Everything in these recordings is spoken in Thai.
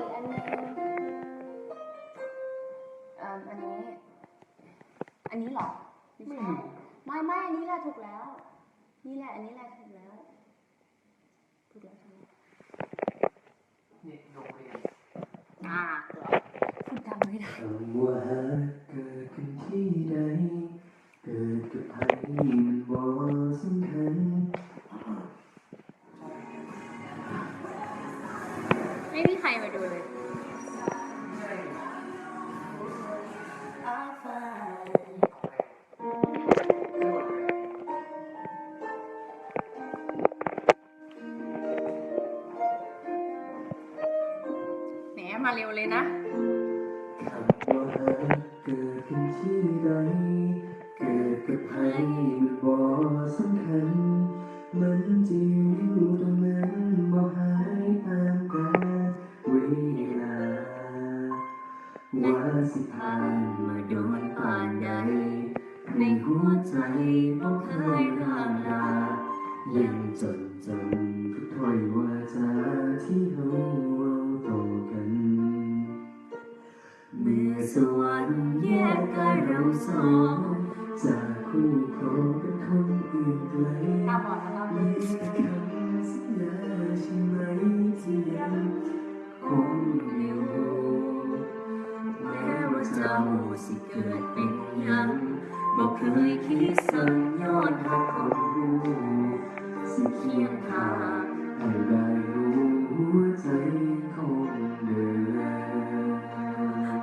อันนี้อ่าอันนี้อันนี้เหรอไม่ใช่ไม่ไม่อันนี้แหละถูกแล้ว นี่แหละ อันนี้แหละถูกแล้ว ถูกแล้วใช่ไหมนี่โรงเรียนอ่าเกือพูดดังไม่ได้ แหมมาเร็วเลยนะเกิดขึ้นที่ใดเกิดกับใครมันบ่สำคัญมันจะอยู่ตรงนั้นบ่หายตามกาลเวลาว่าสิผ่านมาโดนปานใด ในหัวใจบ่เคยร่างลายังจดจำทุกถ้อยวาจาที่เรา สวรรค์แยกกายเราสองจากคู่ครองเป็นคนอื่นไกลตาบอดแล้วมีคำสัญญาใช่ไหมที่ยังคงอยู่แม้ว่าเจ้าสิเกิดเป็นยังบอกเคยคิดสั่งยอนหักคนรู้สิเคียงข้างให้ได้รู้หัวใจ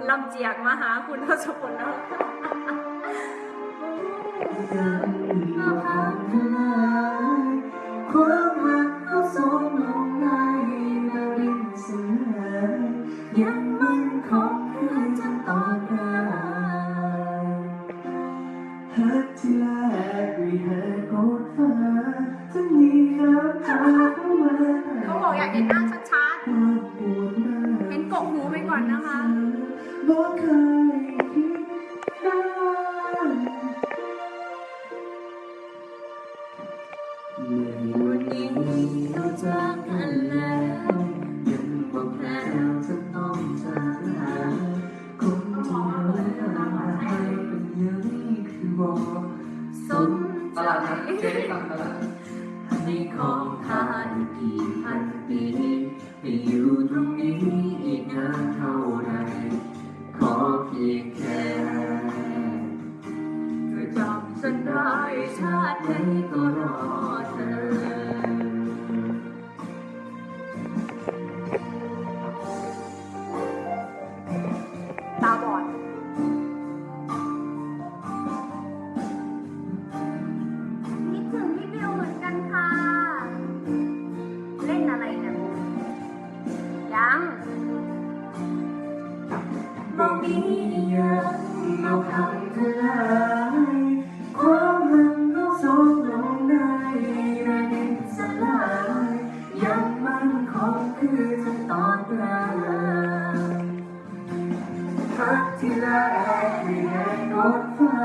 ลำเจียกมาหาคุณทศพลแล้วความรักเขาสองลงในนารินสลายยังมันคงคือจะต่อได้หักที่แรกด้วยแหกกดฟ้าจะมีน้ำตาเข้ามาเขาบอกอยากเห็นหน้าชัดๆเห็นกกหูไปก่อนนะคะ บอก ทลายความหักเราสองลงได้ระดินสลายยังมั่นคงคือจะต่อตราพักที่แรกไม่แห้งดฟ้า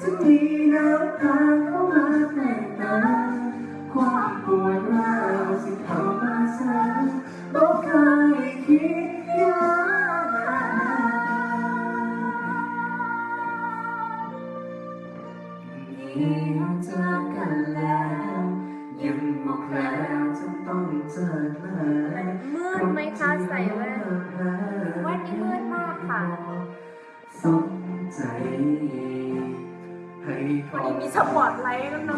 จะมีน้ำตาเข้ามาแต่งตาความปว ที่เราจากกันแล้วยังบอกแล้วจะต้องจากลามืดไหมคะใส่แว่นแว่นนี่มืดมากค่ะสนใจให้ขวันอนี้มีสปอตไลท์แล้วน้อง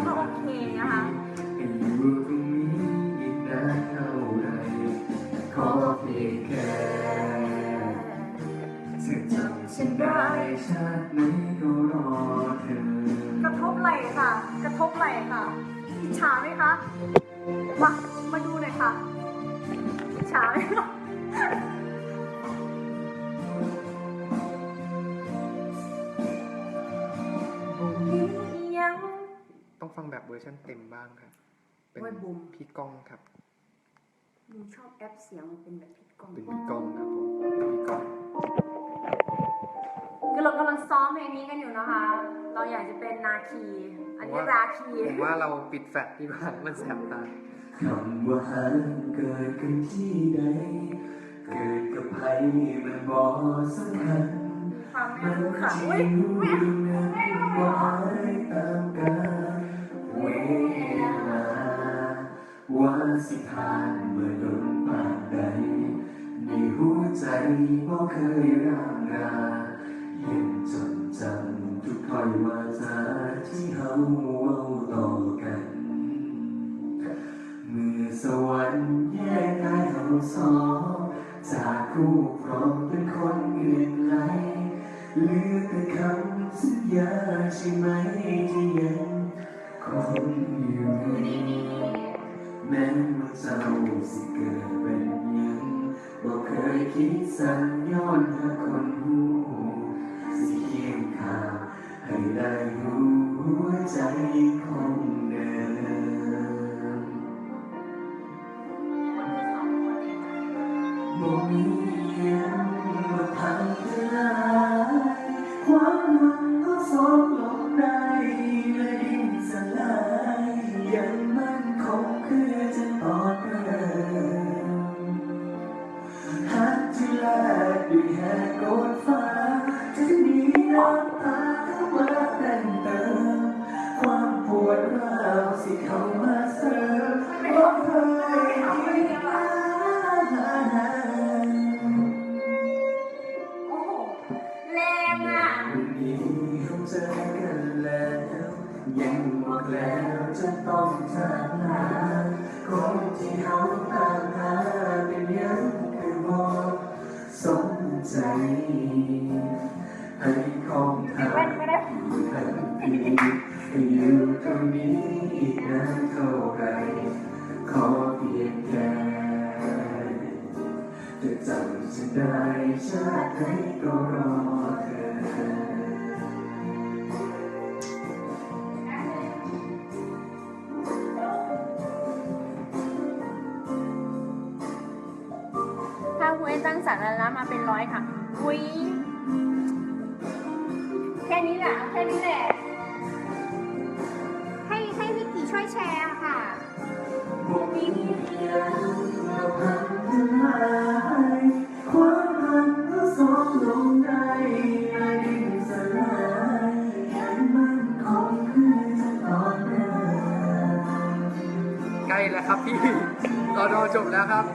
ฉันได้ชาติไหนก็รอเธอ กระทบไหล่ค่ะ กระทบไหล่ค่ะ อิจฉาไหมคะ มา มาดูหน่อยค่ะ อิจฉาไหมคะยังต้องฟังแบบเวอร์ชันเต็มบ้างครับ เป็นโอ้ยบูมพี่ก้องครับมึงชอบแอปเสียงเป็นแบบพิดกล้อง เป็นพี่ก้องครับผมเป็นพี่ก้อง คือเรากำลังซ้อมเพลงนี้กันอยู่นะคะ เราอยากจะเป็นนาคี อันนี้ราคี ผมว่าเราปิดแฟลชดีกว่ามันแสบตา คำว่าหาเกิดขึ้นที่ใดเเกิดกับใครมันบ่สำคัญความแม่มันรู้ก็ค่ะจริอุ้ยงอยู่นั้นบ่หายตามกาลเวลาว่าสิทานเมื่อโดนปากใดในหัวใจบ่เคยร่างรายั งจดจำทุกถ้อยวาจาที่เฮาเว้าต่อกัน เมื่อสวรรค์แยกกายเฮาสองจากคู่ครองเป็นคนอื่นไกลเหลือแต่คำสัญญาใช่ไหมที่ยังคงอยู่แม้ว่าเจ้าสิเกิดเป็นยังบ่เคยคิดสั่งย้อนหาคน องลงได้และดินสลายยังมั่นคงคือจะต่อเดิมหักที่แลกด้วยแหกโกดฟ้าจะมีน้ำตาเข้ามาแต่งเติมความปวดร้าวสิเข้ามาเสริมบ่เคยคิ เจอกันแล้ว ยังบอกแล้วจะต้องจากลาคนที่เขาตามหาเป็นยังคือบอกสมใจให้ของทางไม่ทันทีอยู่ตรงนี้อีกนานเท่าไรขอเพียงแค่จะจำฉันได้ชาติไหนก็ แล้วครับพี่รอดอจบแล้วครับ